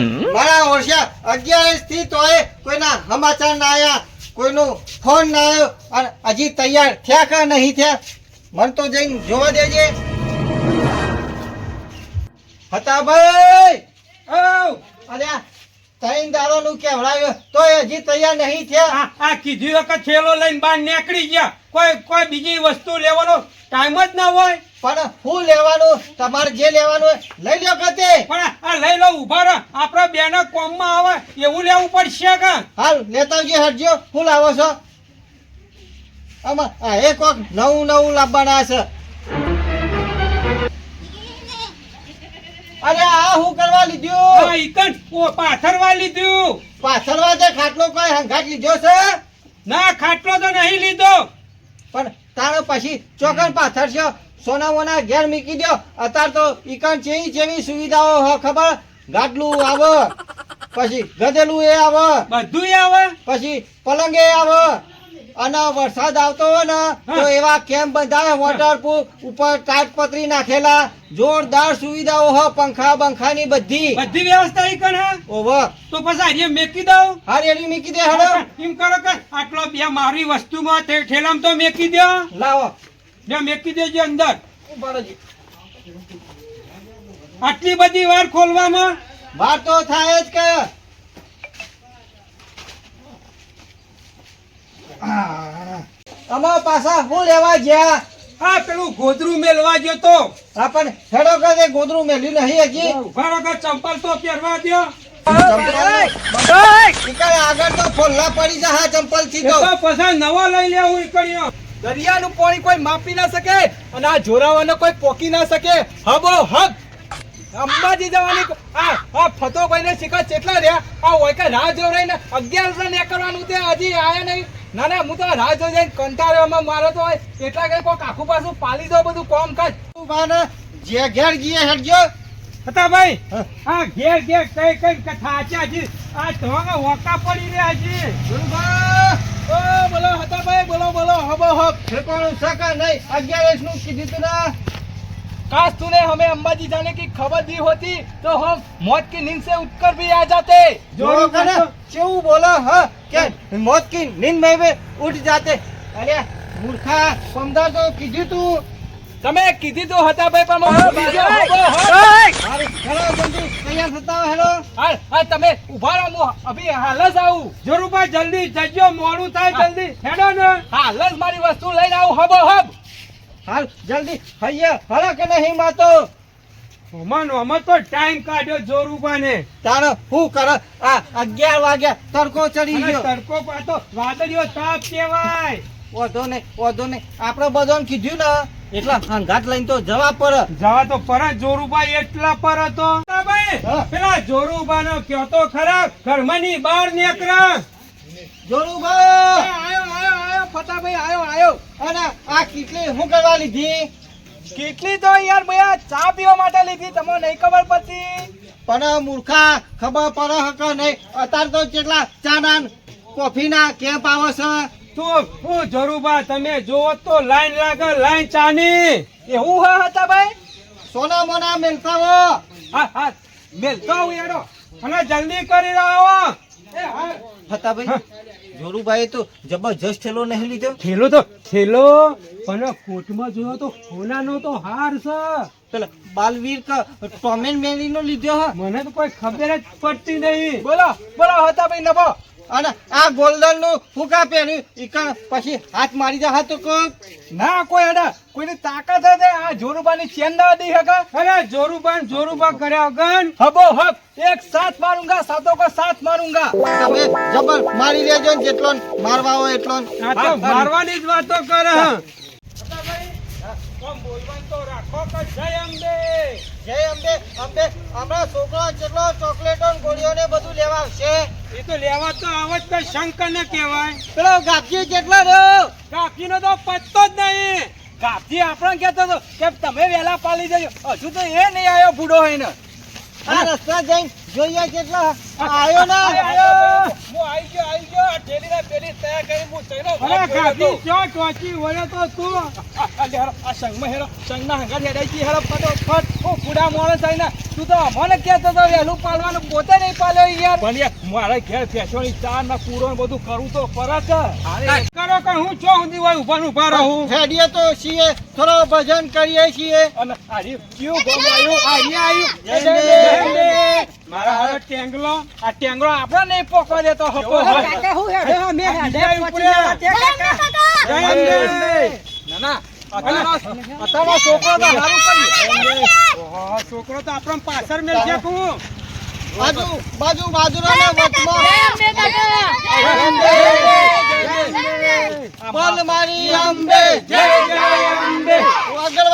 મારા ઓળખ્યા અગિયારથી તોય કોઈના સમાચાર ના આવ્યા કોઈનો ફોન ના આવ્યો અને હજી તૈયાર થયા કે નહીં થયા મને તો જઈને જોવા દેજે. હતા ભાઈ ઓ અરે તૈન દારો નું કેવડાવ્યો તોય હજી તૈયાર નહીં થયા. આ આ કીધું વખત છેલો લઈને બહાર નીકળી ગયા. કોઈ કોઈ બીજી વસ્તુ લેવાનો ટાઈમ જ ના હોય. પણ હું લેવાનું તમારે જે લેવાનું હોય લઈ લો કતે પણ આ લઈ લો ઊભા રહો. આપણા બેનો કોમમાં આવે એવું લેવું પડશે કે? હાલ લેતા આવજે હટજો. હું લાવો છો? આમાં આ એક કોક નવું નવું લાવવાના છે. અરે આ શું કરવા આ લીધું ઈકન ઓ પાથરવા લીધું. પાછળ તે ખાટલો કોઈ હંગાટ લીધો છે? ના ખાટલો તો નહીં લીધો. પણ તારો પછી ચોકન પાથર છે સોના મોના ઘેર મૂકી દો અત્યારે તો ઈકણ ચેવી ચેવી સુવિધાઓ હ ખબર? ગાડલું આવે. પછી ગધેલું એ આવે. બધું આવે? પછી પલંગે આવે. અને વરસાદ આવતો હોય ને તો એવા કેમ્પ બંધાય? વોટરપ્રૂફ ઉપર ટાટ પતરી નાખેલા. જોરદાર સુવિધાઓ હ પંખા બંખા ની બધી. બધી વ્યવસ્થા ઈ હે? ઓવર તો પછી આજે મેકી દઉં? હા રેડી મૂકી દે હાલો એમ કરો કે આટલો બે મારી વસ્તુમાં ઠેલામ તો મેકી દો લાવો. બે મેકી દેજો અંદર. આટલી બધી વાર ખોલવામાં? વાર તો થાય જ કે. અમારા પાછા હું લેવા ગયા? આ પેલું ગોદરું મેલવા ગયો તો. હા પણ હેડો કરે ગોદરું મેલ્યું નહીં હજી? ઊભા કે ચંપલ તો પહેરવા દો આગળ તો ખોલ્લા પડી જા હા ચંપલથી તો પછી નવો લઈ લેવું ઈકણીઓ દરિયાનું પાણી કોઈ માપી ના શકે અને આ જોરાવાનો કોઈ પોકી ના શકે. હબો હબ. અંબાજી જવાની આ આ ફતો ને શિખર કેટલા રહ્યા? આ હોય કે રાહ જોઈ રહીને અગિયાર રન એ કરવાનું તે હજી આયા નહીં. ના ના હું તો રાહ જોઈ જઈને કંટાળ્યોમાં મારો તો એટલા કઈ કોક આખું પાછું પાલી દો બધું કોમ કાજ. જે ઘેર ગયે હેડજો હતા ભાઈ હા. ઘેર ઘેર કઈ કઈ કથા છે? હજી આ તો ઓકા પડી રહ્યા હજી ઓ બોલો હતા ભાઈ બોલો બોલો હબો હબ ઠેકાણું સકા નહીં અગિયારસ નું કીધું તું ના काश तूने हमें अंबाजी जाने की खबर दी होती तो हम मौत की नींद से उठकर भी आ जाते જોરો કરે કેવું બોલો હ કે મોત કી નીંદ में भी उठ जाते અરે મૂર્ખા સમજા તો કીધું તું તમે કીધી તો હતા ભાઈ પણ મને બીજો હબો હબ. હારું, હેડો જલ્દી તૈયાર થતા હેલો હાલ, હાલ, તમે ઊભા રહો હું અભી હાલ જ આવું. જોરુભાઈ જલ્દી જજો મોડું થાય જલ્દી. હેડો ને. હાલ જ મારી વસ્તુ લઈને આવું હબો હબ. હાલ જલ્દી. હૈયા હળો કે નહીં માતો? ઓમાં ઓમાં તો ટાઈમ કાઢ્યો જોરુભાને તારો હું કર? આ અગિયાર વાગ્યા તડકો ચડી ગયો. તડકો પાતો વાદળીઓ તાપ કહેવાય. ઓધો નહીં ઓધો નહીં. આપણે બધાને કીધું ને એટલા હંગાત લઈને તો જવા પર. જવા તો પર જોરુભાઈ એટલા પર તો. પેલા જોરુભાનો કયો તો ખરા ઘરમાંની બહાર નીકળ્યા જોરુભાઈ આયો આયો આયો ફટાભાઈ આયો આયો. અને આ કેટલી હું કરવા લીધી? કેટલી તો યાર ભયા ચા પીવા માટે લીધી તમને નહીં ખબર પડતી. પણ મૂર્ખા ખબર પડે હક નહીં? અત્યારે તો કેટલા ચા ના કોફી કોફીના કેમ્પ આવે છે. તો હું જરૂબા તમે જોવો તો લાઈન લાગે લાઈન ચાની. એવું હા હતા ભાઈ? સોના મોના મેલતા હો હા. હા મેલતો હું એડો અને જલ્દી કરી રહ્યો એ હા. હતા ભાઈ જોરુભાઈ તો જબરજસ્ત થેલો નહીં લીધો થેલો તો થેલો? પણ કોટમાં જોયો તો સોનાનો તો હાર છે. પેલા બાલવીર ક ટોમેન મેલી નો લીધો હા. મને તો કોઈ ખબર જ પડતી નહીં. બોલો બોલો હતા ભાઈ નભો. અને આ ગોલ્ડનનું ફૂકા પહેર્યું? પછી હાથ મારી જા હતો કોક ના કોઈ અડા કોઈની તાકાત હતી આ જોરુબાની ચેન ના દઈ હકા અરે જોરુબાન જોરુબા કર્યા ગન હબો હબ. એક સાથ મારુંગા સાતો કો સાથ મારુંગા. તમે જબર મારી લેજો જેટલો મારવા હોય એટલો મારવાની જ વાતો કરે હ. રાખો કે જય અંબે. જય અંબે. અંબે હમણાં છોકરા જેટલો ચોકલેટો ગોળીઓ ને બધું લેવા આવશે. તો લેવા તો આવો જ શંકર ને કહેવાય. પેલો ગાપજી કેટલો રહ્યો? કાકીનો તો પત્તો જ નહીં. ગાપજી આપણને કહેતો હતો કે તમે વેલા પાલી જજો. હજુ તો એ નહીં આવ્યો ભૂડો હોય ને આ રસ્તા જઈને જોઈએ કેટલા આયો ના? આયો. હું આવી ગયો આવી ગયો. આ ઠેલીને પેલી તૈયાર કરી હું જઈને અરે વાત જોયો કાકી હતો. ચો ટોચી વળ્યો તો તું? આ- આ હેરો, આ સંગમાં હેરો, સંગના હંગાત હેડાઈ ગઈ હેરો, ફટોફટ. હું બુઢા માણસ આઈને, તું તો અમને કહેતો હતો વહેલું પાલવાનું, પોતે નહીં પાલ્યો યાર. પણ યાર, મારે ઘેર ભેંસોની ચાર ના પૂરો બધું કરવું તો છે. કરો કે હું ચો સુધી હોય ઊભા ઊભા રહું હેડીએ તો છીએ થોડો ભજન કરીએ છીએ અને આ રહ્યું, કેવું આવ્યું? આ અહીંયા આવ્યું. જય જય હિન્દ. હિન્દ. મારા હારે ટેંગલો આ ટેંગરો આપણે નહીં પોકવા દેતો હપો હું હેડે અમે હેડે છોકરો તો સારું કર્યું. ઓહો, છોકરો તો આપણને પાછળ મેલશે કું બાજુ બાજુ બાજુના વચમાં. મારી અંબે જય જય અંબે. આગળવાળા બોલ